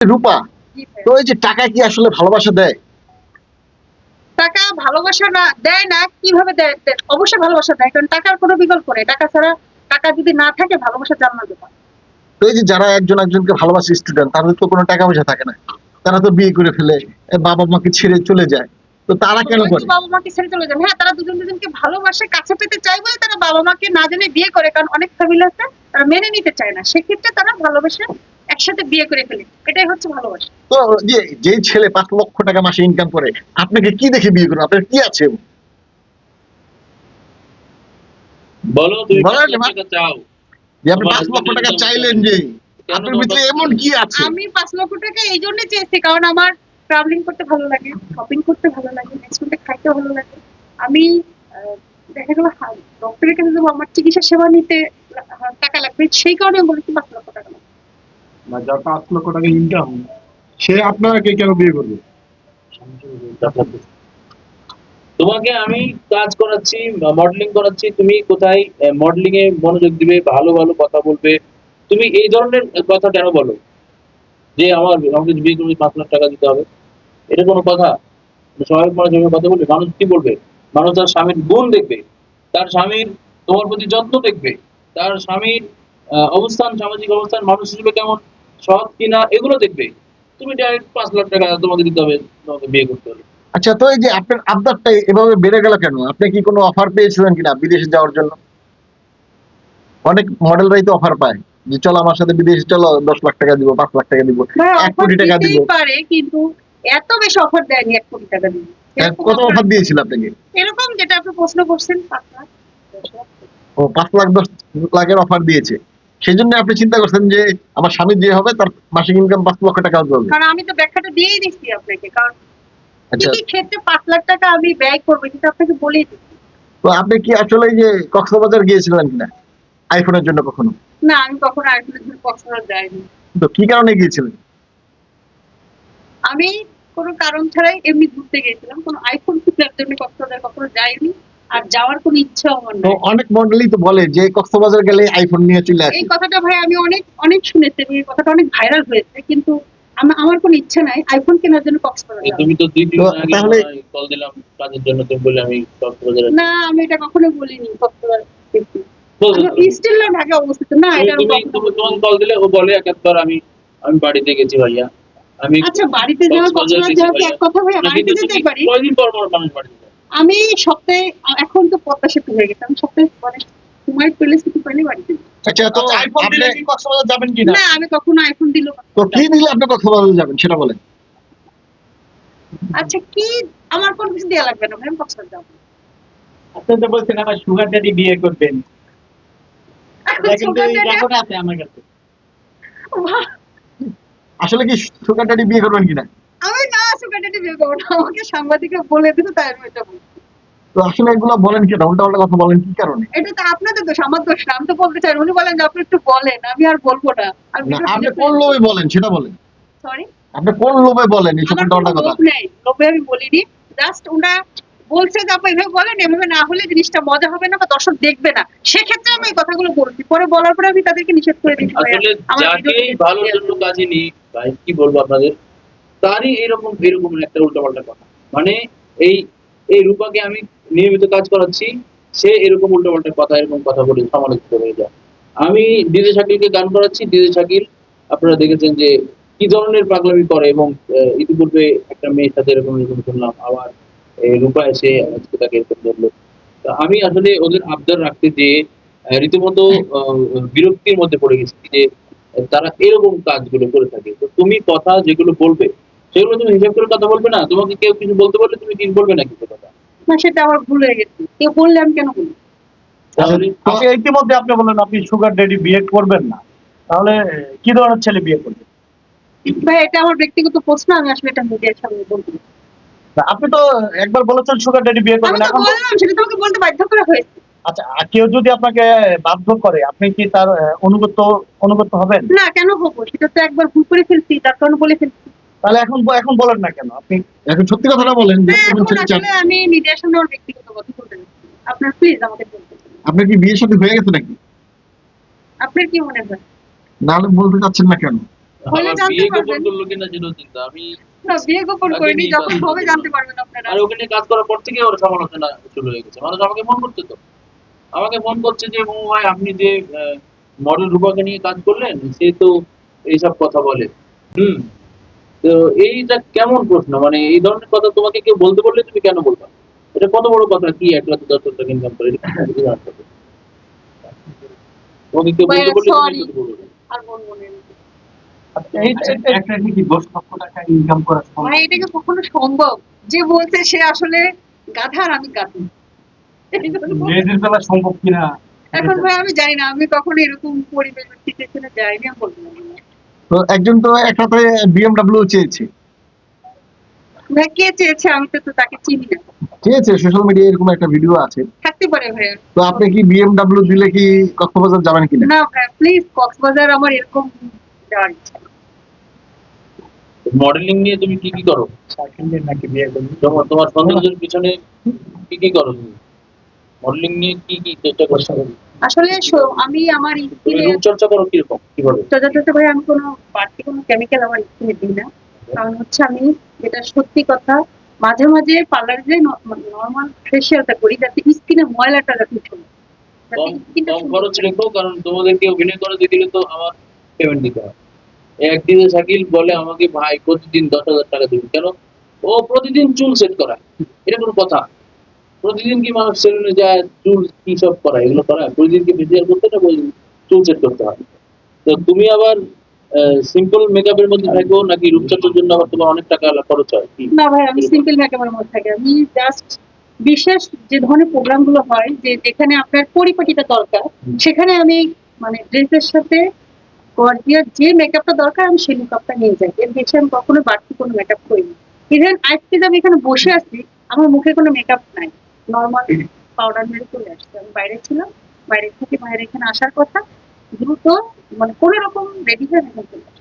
রূপা তো এই যে টাকা কি আসলে ভালোবাসা দেয়? টাকা ভালোবাসা না দেয় না কীভাবে দেয়? অবশ্যই ভালোবাসা দেয় কারণ টাকার কোনো বিকল্প নেই। টাকা ছাড়া টাকা যদি না থাকে ভালোবাসা জান্নাতে তো এই যে যারা একজন একজনকে ভালোবাসে স্টুডেন্ট তাদের তো কোনো টাকা পয়সা থাকে না। তারা তো বিয়ে করে ফেলে বাবা মাকে ছেড়ে চলে যায়। তো তারা কেন করে? বাবা মাকে ছেড়ে চলে যান হ্যাঁ তারা দুজন দুজনকে ভালোবাসে কাছে পেতে চায় বলে তারা বাবা মাকে না জেনে বিয়ে করে কারণ অনেক ফ্যামিলি আছে তারা মেনে নিতে চায় না। সেক্ষেত্রে তারা ভালোবেসে একসাথে বিয়ে করে ফেলে। এটাই হচ্ছে ভালোবাসা। তো যে যে ছেলে পাঁচ লক্ষ টাকা মাসে ইনকাম করে আপনাকে কি দেখে বিয়ে করবে? আপনার কি আছে? বলো তুমি বলো পাঁচ না, লাখ টাকা চাও। যে আপনি পাঁচ লক্ষ টাকা চাইলেন যে আপনার ভিতরে এমন কি আছে? আমি পাঁচ লক্ষ টাকা এই জন্য চেয়েছি কারণ আমার ট্রাভেলিং করতে ভালো লাগে শপিং করতে ভালো লাগে রেস্টুরেন্টে খাইতে ভালো লাগে। আমি আহ, দেখা গেল ডক্টরের কাছে যাব আমার চিকিৎসা সেবা নিতে টাকা লাগবে সেই কারণে আমি বলেছি পাঁচ। না, যার পাঁচ লক্ষ টাকা ইনকাম সে আপনাকে কেন বিয়ে করবে? তোমাকে আমি কাজ করাচ্ছি মডেলিং করাচ্ছি, তুমি কোথায় মডেলিং এ মনোযোগ দিবে, ভালো ভালো কথা বলবে। তুমি এই ধরনের কথা কেন বলো? যে আমার, আমাকে বিয়ে করবে, পাঁচ লাখ টাকা দিতে হবে। এটা কোনো কথা? স্বাভাবিক মনোযোগের কথা বলবে? মানুষ কি বলবে? মানুষ তার স্বামীর গুণ দেখবে। তার স্বামীর তোমার প্রতি যত্ন দেখবে। তার স্বামীর অবস্থান, সামাজিক অবস্থান মানুষ হিসেবে কেমন? সৎ কিনা এগুলো দেখবে। তুমি ডাইরেক্ট পাঁচ লাখ টাকা তোমাকে দিতে হবে তোমাকে বিয়ে করতে হবে। আচ্ছা তো এই যে আপনার আবদারটা এভাবে বেড়ে গেল কেন? আপনি কি কোনো অফার পেয়েছিলেন কিনা বিদেশে যাওয়ার জন্য? অনেক মডেলরাই তো অফার পায় যে চলো আমার সাথে বিদেশে চলো দশ লাখ টাকা দিব পাঁচ লাখ টাকা দিব এক কোটি টাকা দিব। পারে কিন্তু এত বেশি অফার দেয়নি এক কোটি টাকা দিয়ে। হ্যাঁ, কত অফার দিয়েছিল আপনাকে? এরকম যেটা আপনি প্রশ্ন করছেন পাঁচ লাখ। ও পাঁচ লাখ দশ লাখের অফার দিয়েছে। সেই জন্য আপনি চিন্তা করছেন যে আমার স্বামী যে হবে তার মাসিক ইনকাম পাঁচ লক্ষ টাকা হবে। কারণ আমি তো ব্যাখ্যাটা দিয়েই দিচ্ছি আপনাকে কারণ কি আচ্ছা ক্ষেত্রে পাঁচ লাখ টাকা আমি ব্যয় করব সেটা আপনাকে বলেই দিচ্ছি। তো আপনি কি আসলে যে কক্সবাজার গিয়েছিলেন কিনা? আইফোনের জন্য কখনো? না আমি কখনো আইফোনের জন্য কক্সবাজার যাইনি। তো কি কারণে গিয়েছিলেন? আমি কোনো কারণ ছাড়াই এমনি ঘুরতে গেছিলাম কোনো আইফোন কেনার জন্য কক্সবাজার কখনো যাইনি। আর যাওয়ার কোনো ইচ্ছা আমার তো নেই। অনেক মডেলই তো বলে যে কক্সবাজার গেলে আইফোন নিয়ে চলে আসে। এই কথাটা ভাই আমি অনেক অনেক শুনেছি এই কথাটা অনেক ভাইরাল হয়েছে কিন্তু আমা- আমার কোনো ইচ্ছা নাই আইফোন কেনার জন্য কক্সবাজার তুমি তো দুই দিন আগে তাহলে- কল দিলাম কাজের জন্য তুমি বললে আমি কক্সবাজারে না আমি এটা কখনো বলিনি কক্সবাজার স্টিল না ঢাকা অবস্থিত। না এটা তুমি। তোমাকে কল দিলে ও বলে একাত্তর আমি আমি বাড়িতে গেছি ভাইয়া। আমি আচ্ছা বাড়িতে যাওয়া কক্সবাজার এক কথা ভাই? বাড়িতে যেতে পারি। কয়দিন পর পর মানুষ বাড়িতে? আমি সপ্তাহে এখন তো পদ্মা সেতু হয়ে গেছে আমি সপ্তাহে মানে সময় পেলে সেতু পেলে বাড়িতে আচ্ছা তো আপনি কি কক্সবাজার যাবেন কিনা? না আমি কখনো আইফোন দিল তো কি দিলে আপনি কক্সবাজার যাবেন সেটা বলেন। আচ্ছা কি আমার কোনো কিছু লাগবে না ভাই আমি কক্সবাজার যাব। আপনি তো বলছেন আমার সুগার ড্যাডি বিয়ে করবেন। কাছে। আসলে কি সুগার ড্যাডি বিয়ে করবেন কিনা? করব না। আমাকে সাংবাদিকরা বলে দিল তাই আমি এটা বলছি। তো আসলে এগুলো বলেন কেন? উল্টা পাল্টা কথা বলেন কি কারণে? এটা তো আপনাদের দোষ আমার দোষ না। আমি তো বলতে চাই উনি বলেন যে আপনি একটু বলেন আমি আর বলব না। আপনি কোন লোভে বলেন সেটা বলেন। সরি আপনি কোন লোভে বলেন এই উল্টা কথা? লোভ লোভে আমি বলিনি। জাস্ট ওনা বলছে যে আপনি এভাবে বলেন এভাবে না হলে জিনিসটা মজা হবে না বা দর্শক দেখবে না। সেক্ষেত্রে আমি এই কথাগুলো বলছি। পরে বলার পরে আমি তাদেরকে নিষেধ করে দিচ্ছি আসলে যাকে ভিডিও জন্য কাজে নিই ভাই কি বলব আপনাদের? তারই এরকম এরকম একটা উল্টাপাল্টা কথা। মানে এই এই রূপাকে আমি নিয়মিত কাজ করাচ্ছি, সে এরকম উল্টাপাল্টা কথা, এরকম কথা বলে সমালোচিত হয়ে যায়। আমি ডিজে শাকিলকে গান করাচ্ছি ডিজে শাকিল, আপনারা দেখেছেন যে কি ধরনের পাগলামি করে এবং ইতিপূর্বে একটা মেয়ের সাথে এরকম এরকম শুনলাম, আবার রূপা এসে আজকে তাকে এরকম ধরলো। আমি আসলে ওদের আবদার রাখতে যে রীতিমতো বিরক্তির মধ্যে পড়ে গেছি যে তারা এরকম কাজগুলো করে থাকে। তো তুমি কথা যেগুলো বলবে সেগুলো তুমি হিসাব করে কথা বলবে না? তোমাকে কেউ কিছু বলতে বললে তুমি ঠিক বলবে না কিছু কথা। না সেটা আমার ভুল হয়ে গেছে। কেউ বললে আমি কেন বলি আপনি ইতিমধ্যে আপনি বললেন আপনি সুগার ড্যাডি বিয়ে করবেন না। তাহলে কি ধরনের ছেলে বিয়ে করবেন ভাই এটা আমার ব্যক্তিগত প্রশ্ন আমি আসলে এটা মিডিয়ার সামনে। তা আপনি তো একবার বলেছেন সুগার ড্যাডি বিয়ে করবেন এখন বললাম সেটা তোমাকে বলতে বাধ্য করা হয়েছে। আচ্ছা আর কেউ যদি আপনাকে বাধ্য করে আপনি কি তার অনুগত অনুগত হবেন? না কেন হব? সেটা তো একবার ভুল করে ফেলছি তার কারণে বলে ফেলছি। তাহলে এখন এখন বলেন না কেন? আপনি এখন সত্যি কথাটা বলেন হ্যাঁ আমি মিডিয়ার সামনে আমার ব্যক্তিগত কথা বলতে আপনার প্লিজ আমাকে বলতে আপনার কি বিয়ে সাথে হয়ে গেছে নাকি? আপনার কি মনে হয়? নাহলে বলতে চাচ্ছেন না কেন? হলে জানতে পারবেন। করল কিনা সেটাও চিন্তা। আমি বিয়ে গোপন করিনি যখন হবে জানতে পারবেন আপনারা। আর ওখানে কাজ করার পর থেকে ওর সমালোচনা শুরু হয়ে গেছে। মানুষ আমাকে ফোন তো। আমাকে ফোন করছে যে ভাই আপনি যে মডেল রূপাকে নিয়ে কাজ করলেন সে তো এইসব কথা বলে। হুম তো এইটা কেমন প্রশ্ন? মানে এই ধরনের কথা তোমাকে কেউ বলতে বললে তুমি কেন বলবা? এটা কত বড় কথা? কি এক লাখ দশ লাখ ইনকাম করে? তোমাকে কেউ বলতে বললে সম্ভব? ভাই এটা কি কখনো সম্ভব? যে বলছে সে আসলে গাধা আর আমি গাধি। এই মেয়েদের বেলা সম্ভব কিনা? এখন ভাই আমি জানি না আমি কখনো এরকম পরিবেশ সিচুয়েশনে যাইনি আমি বলব না। তো একজন তো একসাথে বিএমডাব্লিউ চেয়েছে। ভাই কে চেয়েছে? আমি তো তো তাকে চিনি না। চেয়েছে সোশ্যাল মিডিয়ায় এরকম একটা ভিডিও আছে। থাকতে পারে ভাইয়া তো আপনি কি বিএমডাব্লিউ দিলে কি কক্সবাজার যাবেন কিনা? না ভাই প্লিজ কক্সবাজার আমার এরকম যাওয়ার ইচ্ছা মডেলিং নিয়ে তুমি কি কি করো? সাইকেল নিয়ে নাকি বিয়ে করবি? তোমার পিছনে কি কি করো তুমি? মডেলিং নিয়ে কি কি চেষ্টা করছ আসলে আমি আমার স্কিনে রূপচর্চা করো কীরকম? কীভাবে যথাযথ ভাই আমি কোনো বাড়তি কোনো কেমিক্যাল আমার স্কিনে দিই না। কারণ হচ্ছে আমি যেটা সত্যি কথা মাঝে মাঝে পার্লারে যে নর্মাল ফেসিয়ালটা করি যাতে স্কিনে ময়লাটা যাতে। যাতে কম খরচ রেখো কারণ তোমাদেরকে অভিনয় করে দিয়ে দিলে তো আমার পেমেন্ট দিতে হয়। একদিনে শাকিল বলে আমাকে ভাই প্রতিদিন দশ হাজার টাকা দিবি। কেন? ও প্রতিদিন চুল সেট করায়। এটা কোনো কথা। প্রতিদিন কি মানুষ সেলুনে যায় চুল কি সব করায় এগুলো করায় প্রতিদিন কি ফেসিয়াল করতে না চুল সেট করতে হয়? তো তুমি আবার সিম্পল মেকআপের মধ্যে থাকো নাকি রূপচর্চার জন্য আবার তোমার অনেক টাকা খরচ হয়? না ভাই আমি সিম্পল মেকআপের মধ্যে থাকি। আমি জাস্ট বিশেষ যে ধরনের প্রোগ্রামগুলো হয় যে যেখানে আপনার পরিপাটিটা দরকার সেখানে আমি মানে ড্রেসের সাথে গর্জিয়ার যে মেকআপটা দরকার আমি সেই মেকআপটা নিয়ে যাই। এর বেশি আমি কখনো বাড়তি কোনো মেকআপ করিনি। ইভেন আজকে যে আমি এখানে বসে আছি আমার মুখে কোনো মেকআপ নাই। নর্মাল পাউডার মেরে চলে আসছে আমি বাইরে ছিলাম বাইরে থেকে বাইরে এখানে আসার কথা দ্রুত মানে কোনো রকম রেডি হয়ে এখানে চলে আসছি।